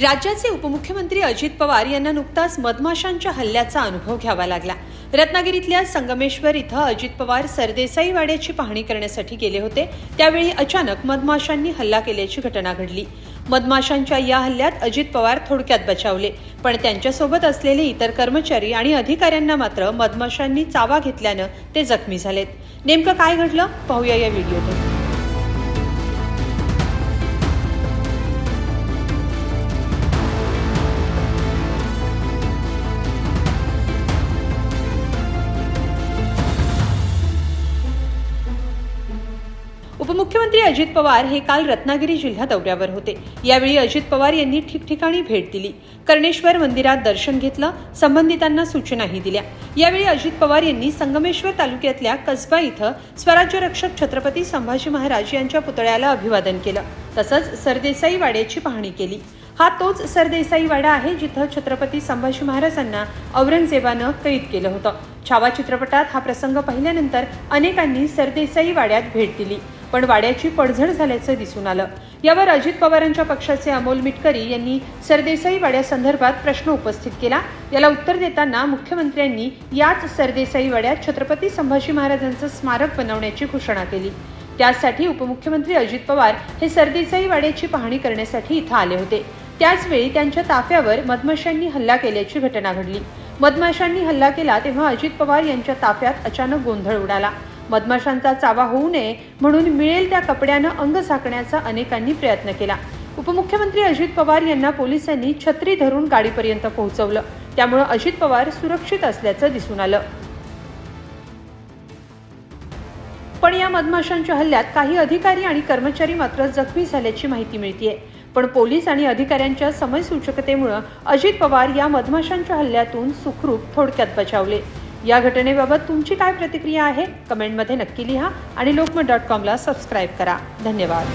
राज्याचे उपमुख्यमंत्री अजित पवार यांना नुकताच मधमाशांच्या हल्ल्याचा अनुभव घ्यावा लागला. रत्नागिरीतल्या संगमेश्वर इथं अजित पवार सरदेसाई वाड्याची पाहणी करण्यासाठी गेले होते. त्यावेळी अचानक मधमाशांनी हल्ला केल्याची घटना घडली. मधमाशांच्या या हल्ल्यात अजित पवार थोडक्यात बचावले पण त्यांच्यासोबत असलेले इतर कर्मचारी आणि अधिकाऱ्यांना मात्र मधमाशांनी चावा घेतल्यानं ते जखमी झालेत. नेमकं काय घडलं? पाहूया या व्हिडिओतून. उपमुख्यमंत्री अजित पवार हे काल रत्नागिरी जिल्हा दौऱ्यावर होते. यावेळी अजित पवार यांनी ठिकठिकाणी भेट दिली. कर्णेश्वर मंदिरात दर्शन घेतलं संबंधितांना सूचनाही दिल्या. यावेळी अजित पवार यांनी संगमेश्वर तालुक्यातल्या कसबा इथं स्वराज्य रक्षक छत्रपती संभाजी महाराज यांच्या पुतळ्याला अभिवादन केलं. तसंच सरदेसाई वाड्याची पाहणी केली. हा तोच सरदेसाई वाडा आहे जिथं छत्रपती संभाजी महाराजांना औरंगजेबानं कैद केलं होतं. छावा चित्रपटात हा प्रसंग पाहिल्यानंतर अनेकांनी सरदेसाई वाड्यात भेट दिली. पण वाड्याची पडझड झाल्याचं दिसून आलं. यावर अजित पवारांच्या पक्षाचे अमोल मिटकरी यांनी सरदेसाई वाड्यासंदर्भात प्रश्न उपस्थित केला. याला उत्तर देताना मुख्यमंत्र्यांनी याच सरदेसाई वाड्यात छत्रपती संभाजी महाराजांचं स्मारक बनवण्याची घोषणा केली. त्यासाठी उपमुख्यमंत्री अजित पवार हे सरदेसाई वाड्याची पाहणी करण्यासाठी इथं आले होते. त्याचवेळी त्यांच्या ताफ्यावर मधमाशांनी हल्ला केल्याची घटना घडली. मधमाशांनी हल्ला केला तेव्हा अजित पवार यांच्या ताफ्यात अचानक गोंधळ उडाला. मधमाशांचा चावा होऊ नये म्हणून मिळेल त्या कपड्यानं अंग झाकण्याचा अनेकांनी प्रयत्न केला. उपमुख्यमंत्री अजित पवार यांना पोलिसांनी छत्री धरून गाडीपर्यंत पोहोचवलं. त्यामुळे अजित पवार सुरक्षित असल्याचं दिसून आलं. पण या मधमाशांच्या हल्ल्यात काही अधिकारी आणि कर्मचारी मात्र जखमी झाल्याची माहिती मिळतीये. पण पोलीस आणि अधिकाऱ्यांच्या समयसूचकतेमुळे अजित पवार या मधमाशांच्या हल्ल्यातून सुखरूप थोडक्यात बचावले. या घटनेबाबत तुमची काय प्रतिक्रिया आहे? कमेंटमध्ये नक्की लिहा आणि लोकमत डॉट कॉमला सबस्क्राईब करा. धन्यवाद.